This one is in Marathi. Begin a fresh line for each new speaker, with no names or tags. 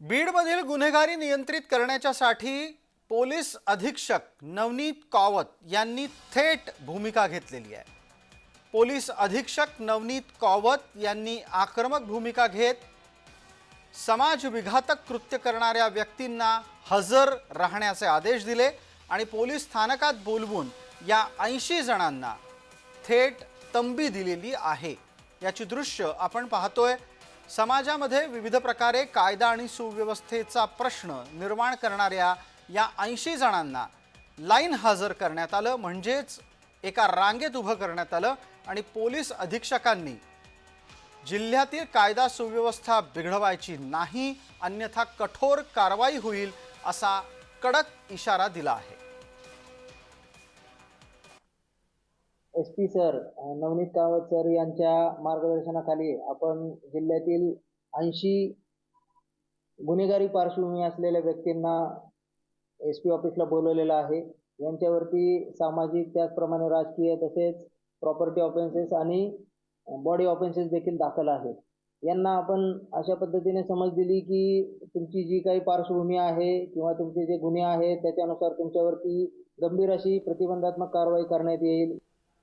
बीडमधील गुन्हेगारी नियंत्रित करण्याच्यासाठी पोलीस अधीक्षक नवनीत कावत यांनी थेट भूमिका घेतलेली आहे. पोलीस अधीक्षक नवनीत कावत यांनी आक्रमक भूमिका घेत समाज विघातक कृत्य करणाऱ्या व्यक्तींना हजर राहण्याचे आदेश दिले आणि पोलीस स्थानकात बोलवून या ऐंशी जणांना थेट तंबी दिलेली आहे. याची दृश्य आपण पाहतोय. समाजामध्ये विविध प्रकारे कायदा आणि सुव्यवस्थेचा प्रश्न निर्माण करणाऱ्या या ऐंशी जणांना लाईन हजर करण्यात आलं. म्हणजेच एका रांगेत उभं करण्यात आलं आणि पोलीस अधीक्षकांनी जिल्ह्यातील कायदा सुव्यवस्था बिघडवायची नाही अन्यथा कठोर कारवाई होईल असा कडक इशारा दिला आहे.
S P sir Navneet Kawat sir यांच्या मार्गदर्शनाखाली आपण जिल्ह्यातील ऐंशी गुन्हेगारी पार्श्वभूमी असलेल्या व्यक्तींना एस पी ऑफिसला बोलवलेलं आहे. यांच्यावरती सामाजिक त्याचप्रमाणे राजकीय तसेच प्रॉपर्टी ऑफेन्सेस आणि बॉडी ऑफेन्सेस देखील दाखल आहेत. यांना आपण अशा पद्धतीने समज दिली की तुमची जी काही पार्श्वभूमी आहे किंवा तुमचे जे गुन्हे आहेत त्याच्यानुसार तुमच्यावरती गंभीर अशी प्रतिबंधात्मक कारवाई करण्यात येईल.